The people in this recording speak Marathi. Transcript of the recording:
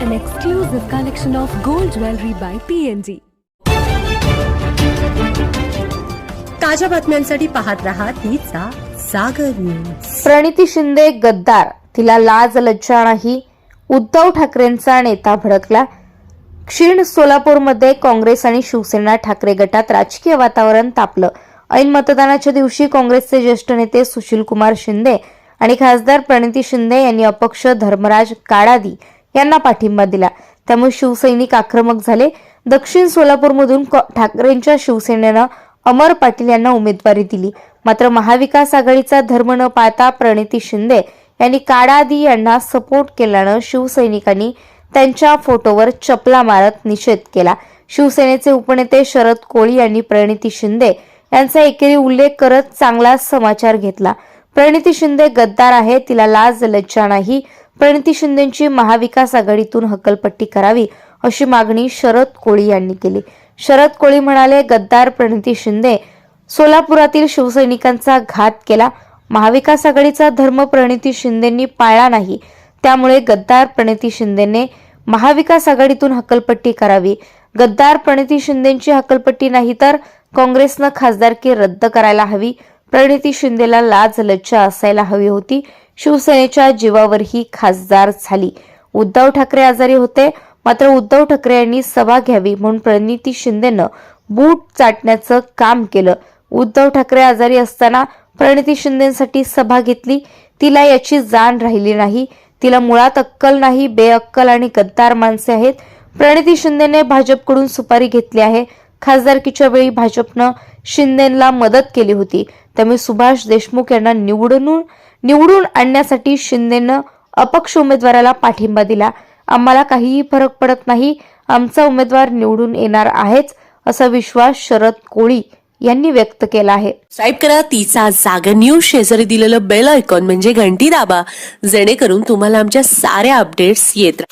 an exclusive collection of gold jewelry by PNG. ताज्या बातम्यांसाठी पाहत रहा तिचा सागर न्यूज प्रणिती शिंदे गद्दार. तिला लाज लज्जा नाही. उद्धव ठाकरेंचा नेता भडकला. क्षीण सोलापूरमध्ये काँग्रेस आणि शिवसेना ठाकरे गटात राजकीय वातावरण तापलं. ऐन मतदानाच्या दिवशी काँग्रेसचे ज्येष्ठ नेते सुशीलकुमार शिंदे आणि खासदार प्रणिती शिंदे यांनी अपक्ष धर्मराज काडादी यांना पाठिंबा दिला. त्यामुळे शिवसैनिक आक्रमक झाले. दक्षिण सोलापूरमधून ठाकरेंच्या शिवसेनेनं अमर पाटील यांना उमेदवारी दिली. मात्र महाविकास आघाडीचा धर्म न पाळता प्रणिती शिंदे यांनी काडादी यांना सपोर्ट केल्यानं शिवसैनिकांनी त्यांच्या फोटोवर चपला मारत निषेध केला. शिवसेनेचे उपनेते शरद कोळी यांनी प्रणिती शिंदे यांचा एकेरी उल्लेख करत चांगला समाचार घेतला. प्रणिती शिंदे गद्दार आहे तिला लाज लज्जा नाही प्रणिती शिंदेची महाविकास आघाडीतून हकलपट्टी करावी अशी मागणी शरद कोळी यांनी केली. शरद कोळी म्हणाले गद्दार प्रणिती शिंदे सोलापुरातील शिवसैनिकांचा घात केला. महाविकास आघाडीचा धर्म प्रणिती शिंदेंनी पाळला नाही. त्यामुळे गद्दार प्रणिती शिंदेने महाविकास आघाडीतून हकलपट्टी करावी. गद्दार प्रणिती शिंदेची हकलपट्टी नाही तर काँग्रेसनं खासदारकी रद्द करायला हवी. प्रणिती शिंदेला लाज लज्जा असायला हवी होती. शिवसेनेच्या जीवावर ही खासदार झाली. उद्धव ठाकरे आजारी होते मात्र उद्धव ठाकरे यांनी सभा घ्यावी म्हणून प्रणिती शिंदेनं बूट चाटण्याचं काम केलं. उद्धव ठाकरे आजारी असताना प्रणिती शिंदेसाठी सभा घेतली. तिला याची जाण राहिली नाही. तिला मुळात अक्कल नाही बेअक्कल आणि गद्दार माणसे आहेत. प्रणिती शिंदेने भाजपकडून सुपारी घेतली आहे. खासदारकीच्या वेळी भाजपनं शिंदेला मदत केली होती. त्यामुळे सुभाष देशमुख यांना निवडून निवडून आणण्यासाठी शिंदेनं अपक्ष उमेदवाराला पाठिंबा दिला. आम्हाला काहीही फरक पडत नाही. आमचा उमेदवार निवडून येणार आहेच असा विश्वास शरद कोळी यांनी व्यक्त केला आहे. टाईप करा. तिचा जागा न्यूज शेजारी दिलेलं बेल आयकॉन म्हणजे घंटी दाबा. जेणेकरून तुम्हाला आमच्या साऱ्या अपडेट्स येत